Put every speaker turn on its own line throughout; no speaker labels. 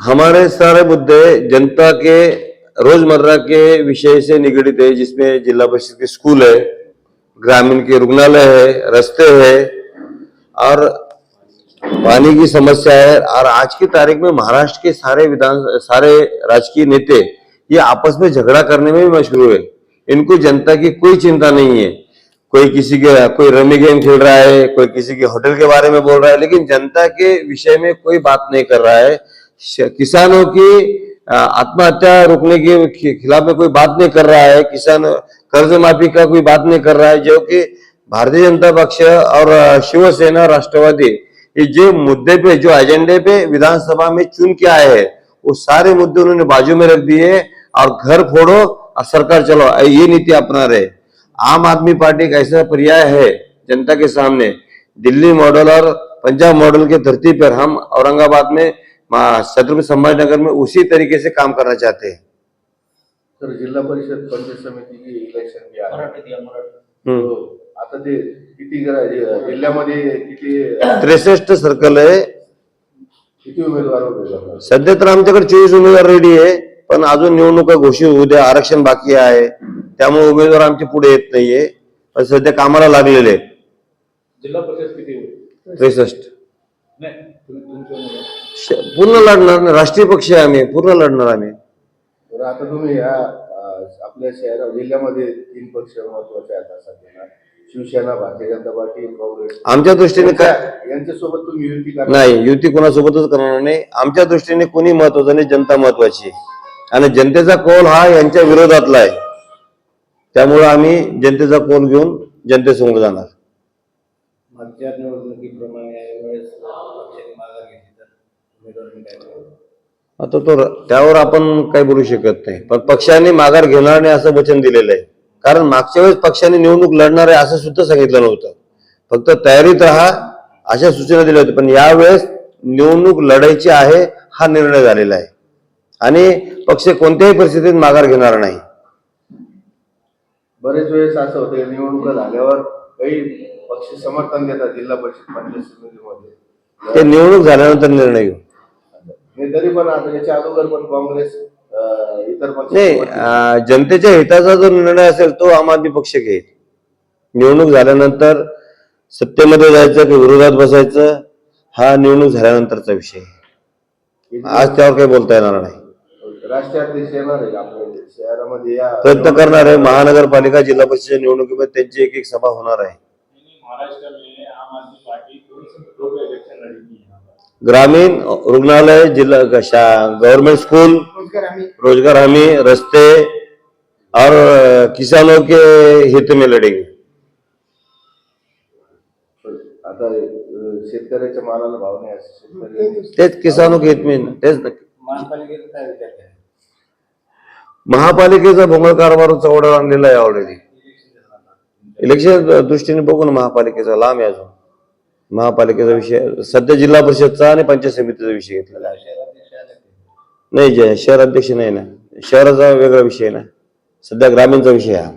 हमारे सारे मुद्दे जनता के रोज़मर्रा के विषय से निगड़ित है, जिसमें जिला परिषद के स्कूल है, ग्रामीण के रुग्णालय है, रास्ते है, और पानी की समस्या है। और आज की तारीख में महाराष्ट्र के सारे विधान, सारे राजकीय नेता ये आपस में झगड़ा करने में भी मशहूर है इनको जनता की कोई चिंता नहीं है। कोई किसी के, कोई रमी गेम खेल रहा है, कोई किसी के होटल के बारे में बोल रहा है, लेकिन जनता के विषय में कोई बात नहीं कर रहा है। किसानों की आत्महत्या रोकने के खिलाफ में कोई बात नहीं कर रहा है, किसान कर्ज माफ़ी का कोई बात नहीं कर रहा है, जो कि भारतीय जनता पक्ष और शिवसेना राष्ट्रवादी ये जो मुद्दे पे, जो एजेंडे पे विधानसभा में चुन के आए हैं, वो सारे मुद्दे उन्होंने बाजू में रख दिए और घर फोड़ो और सरकार चलो ये नीति अपना रहे। आम आदमी पार्टी का ऐसा पर्याय है, जनता के सामने, दिल्ली मॉडल और पंजाब मॉडल के धरती पर हम औरंगाबाद में मा- छत्रपति संभाजीनगर में उसी तरीके से काम करना चाहते हैं।
तर जिल्हा परिषद पंचायत समितीची इलेक्शन बी आहे.
हम्म.
तो आता ते किती जरा- जि- जिल्ह्यामध्ये किती
त्रेसष्ट सर्कल आहे.
किती उमेदवार उभे
सध्या तर आमच्याकडे चोवीस उमेदवार रेडी आहे पण अजून निवडणुका घोषित होऊ द्या आरक्षण बाकी आहे. त्यामुळे उमेदवार आमचे पुढे येत नाहीये पण सध्या कामाला लागलेले आहेत.
जिल्हा परिषद किती होईल?
त्रेसष्ट.
नाही तुम्ही तुमच्या
पूर्ण लढणार ना राष्ट्रीय पक्ष आहे आम्ही पूर्ण लढणार आम्ही.
तर आता तुम्ही या अं, आपल्या शहरा जिल्ह्यामध्ये तीन पक्ष महत्त्वाचे आहेत आता सध्या शिवसेना भारतीय जनता पार्टी काँग्रेस.
आमच्या दृष्टीने काय
यांच्यासोबत तुम्ही युती करणार
नाही युती कोणासोबतच करणार नाही. आमच्या दृष्टीने कोणी महत्वाचं नाही जनता महत्वाची आहे. आणि जनतेचा कौल हा यांच्या विरोधातला आहे. त्यामुळे आम्ही जनतेचा कौल घेऊन जनतेसमोर जाणार.
मागच्या निवडणुकीप्रमाणे यावेळेस पक्षाने माघार घेतली तर उमेदवार निघाले
आता तो त्यावर आपण काही बोलू शकत नाही. पण पक्षाने माघार घेणार नाही असं वचन दिलेलं आहे. कारण मागच्या वेळेस पक्षाने निवडणूक लढणार आहे असं सुद्धा सांगितलं नव्हतं. फक्त तयारीत राहा अशा सूचना दिल्या होत्या. पण यावेळेस निवडणूक लढायची आहे हा निर्णय झालेला आहे. आणि पक्ष कोणत्याही परिस्थितीत माघार घेणार नाही.
बरेच वेळेस असं होतं निवडणुका झाल्यावर काही पक्ष समर्थन देतात जिल्हा परिषद पंचायत समितीमध्ये.
ते निवडणूक झाल्यानंतर निर्णय घेऊ.
तरी पण आता याच्या अगोदर पण काँग्रेस इतर पक्ष
नाही अं, जनतेच्या हिताचा जो निर्णय असेल तो आम आदमी पक्ष घेईल. निवडणूक झाल्यानंतर सत्तेमध्ये जायचं की विरोधात बसायचं हा निवडणूक झाल्यानंतरचा विषय आहे. आज त्यावर काही बोलता येणार नाही. प्रयत्न करणार आहे. महानगरपालिका जिल्हा परिषद निवडणुकीमध्ये त्यांची एक एक सभा होणार आहे. ग्रामीण रुग्णालय जिल्हा गवर्नमेंट स्कूल रोजगार हमी. रस्ते और किसानों के हित में लड़ेंगे।
आता शेतकऱ्याच्या मालाला भाव नाही शेतकरी
तेच किसानों के हित में तेच
महापालिकेचा काय विचार
महापालिकेचा भोंगळ कारभारचा ऑर्डर आणलेला आहे ऑलरेडी इलेक्शन दृष्टीने बघू ना महापालिकेचा लांब आहे अजून. महापालिकेचा विषय सध्या जिल्हा परिषदचा आणि पंचायत समितीचा विषय घेतलेला आहे.
शहराध्यक्ष.
नाही जे शहर अध्यक्ष नाही ना शहराचा वेगळा विषय ना सध्या ग्रामीणचा विषय हा.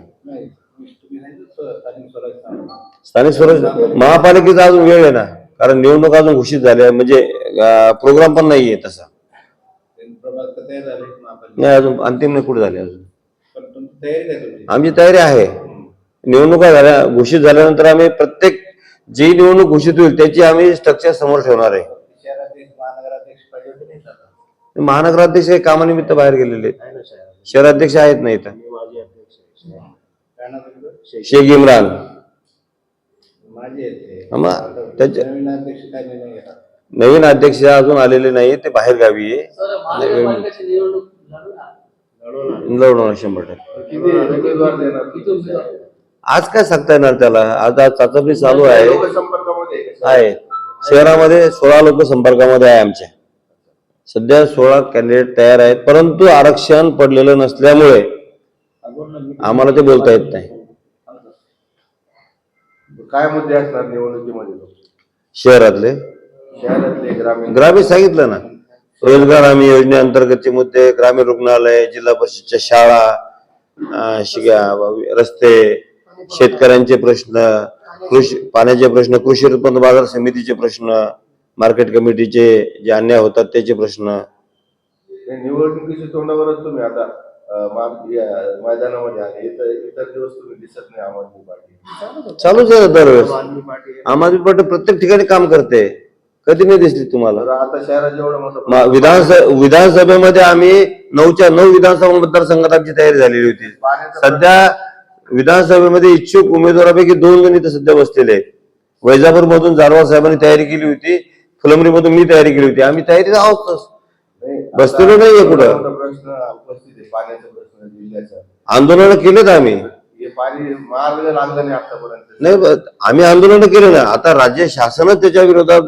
स्थानिक
स्वराज महापालिकेचा अजून वेळ आहे ना कारण निवडणूक अजून घोषित झाल्या म्हणजे प्रोग्राम पण नाहीये तसा. नाही अजून अंतिम नाही कुठे झाले अजून? आमची तयारी आहे. निवडणुका झाल्या घोषित झाल्यानंतर आम्ही प्रत्येक जी निवडणूक घोषित होईल त्याची आम्ही स्ट्रक्चर समोर ठेवणार आहे.
शहराध्यक्ष महानगराध्यक्ष
हे कामानिमित्त बाहेर गेलेले आहेत. शहराध्यक्ष आहेत नाही इथं
माझे अध्यक्ष काय नाव तुमचं?
शेख इम्रान.
नवीन अध्यक्ष
अजून आलेले नाही ते बाहेर गावी.
लढवणार.
शंभर टक्के. आज काय सांगता येणार त्याला? आज आज चाचपणी चालू आहे.
आहे का?
आहे. शहरामध्ये सोळा लोक संपर्कामध्ये आहे आमच्या. सध्या सोळा कॅन्डिडेट तयार आहेत परंतु आरक्षण पडलेलं नसल्यामुळे आम्हाला ते बोलता येत नाही.
काय मुद्दे असणार निवडणुकीमध्ये
शहरातले.
शहरातले ग्रामीण.
ग्रामीण सांगितलं ना. रोजगार हमी योजनेअंतर्गतचे मुद्दे ग्रामीण रुग्णालय जिल्हा परिषदच्या शाळा अं, शिगा- रस्ते शेतकऱ्यांचे प्रश्न कृषी पाण्याचे प्रश्न कृषी उत्पन्न बाजार समितीचे प्रश्न मार्केट कमिटीचे जे अन्याय होतात त्याचे प्रश्न.
निवडणुकीच्या तोंडावरच तुम्ही आता मैदानामध्ये आले. इतर दिवस तुम्ही दिसत नाही आम आदमी पार्टी.
चालूच आहे दरवेळेस.
आम आदमी पार्टी
प्रत्येक ठिकाणी काम करते. कधी नाही दिसली तुम्हाला?
आता शहरात
विधानसभा विधानसभेमध्ये आम्ही नऊच्या नऊ विधानसभा मतदारसंघात आमची तयारी झालेली होती. सध्या विधानसभेमध्ये इच्छुक उमेदवारापैकी दोन जण इथं सध्या बसलेले आहेत. वैजापूर मधून जारवार साहेबांनी तयारी केली होती फुलंब्री मधून मी तयारी केली होती. आम्ही तयारीत आहोतच बसलेलो नाहीये कुठं. आंदोलन केलेत आम्ही.
हे नाही
आम्ही आंदोलन केले ना. आता राज्य शासनच त्याच्या विरोधात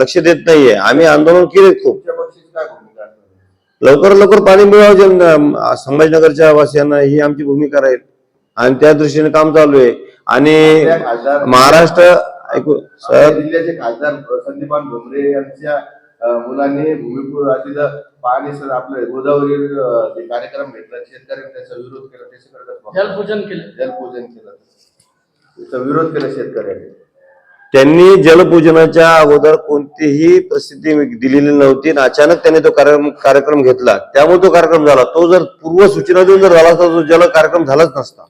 लक्ष देत नाहीये. आम्ही आंदोलन केले खूप. लवकर लवकर पाणी मिळावं संभाजीनगरच्या वासियांना ही आमची भूमिका राहील. आणि त्या दृष्टीने काम चालू आहे. आणि महाराष्ट्र ऐकू सर.
जिल्ह्याचे खासदार संदीपान भुमरे यांच्या मुलांनी भूमिपूर तिथं पाणी सर आपलं गोदावरी जे कार्यक्रम घेतला शेतकऱ्यांनी त्याचा विरोध केला बघता?
जलपूजन केलं.
जलपूजन केलं. त्याचा विरोध केला शेतकऱ्यांनी.
त्यांनी जलपूजनाच्या अगोदर कोणतीही प्रसिद्धी दिलेली नव्हती आणि अचानक त्यांनी तो कार्यक्रम कार्यक्रम घेतला. त्यामुळे तो कार्यक्रम झाला. तो जर पूर्व सूचना देऊन जर झाला असता तो जल कार्यक्रम झालाच नसता.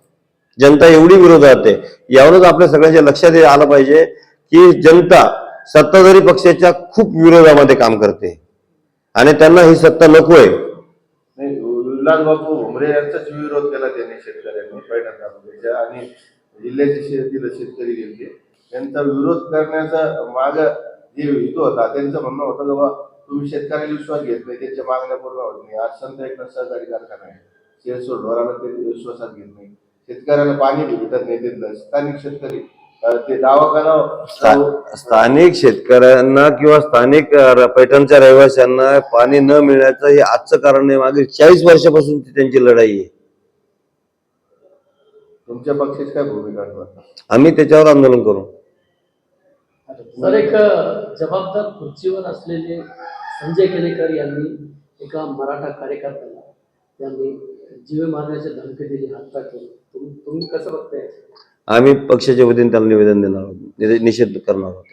जनता एवढी विरोधात आहे. यावरच आपल्या सगळ्यांच्या लक्षात आलं पाहिजे की जनता सत्ताधारी पक्षाच्या खूप विरोधामध्ये काम करते. आणि त्यांना ही सत्ता नकोय.
नाही बापू भुमरे यांचाच विरोध केला त्यांनी शेतकऱ्यांनी पैठण म्हणजे. आणि जिल्ह्याचे शेतीला शेतकरी गेले. त्यांचा विरोध करण्याचा माग जे हेतू होता त्यांचं म्हणणं होतं की बाबा तुम्ही शेतकऱ्याला विश्वास घेत नाही त्यांच्या मागण्या पूर्ण होत नाही. आज संत एकदा सहकारी कारखाना आहे. शेरसोड ढोराला ते विश्वासात घेत नाही. शेतकऱ्याला पाणी भेटत नाही तिथलं स्थानिक शेतकरी. ते दवाखाना
स्था- स्थानिक शेतकऱ्यांना किंवा स्थानिक पैठणच्या रहिवाशांना पाणी न मिळण्याचं हे आजचं कारण नाही मागे चाळीस वर्षापासून ती त्यांची लढाई आहे.
तुमच्या पक्षाची काय भूमिका
आम्ही त्याच्यावर आंदोलन करू.
सर एक जबाबदार खुर्चीवर असलेले संजय केलेकर यांनी एका मराठा कार्यकर्त्याला त्यांनी जीवे मारण्याची धमकी दिली तुम- तुम्ही कसं बघताय
आम्ही पक्षाच्या वतीने त्याला निवेदन देणार आहोत. निषेध करणार आहोत.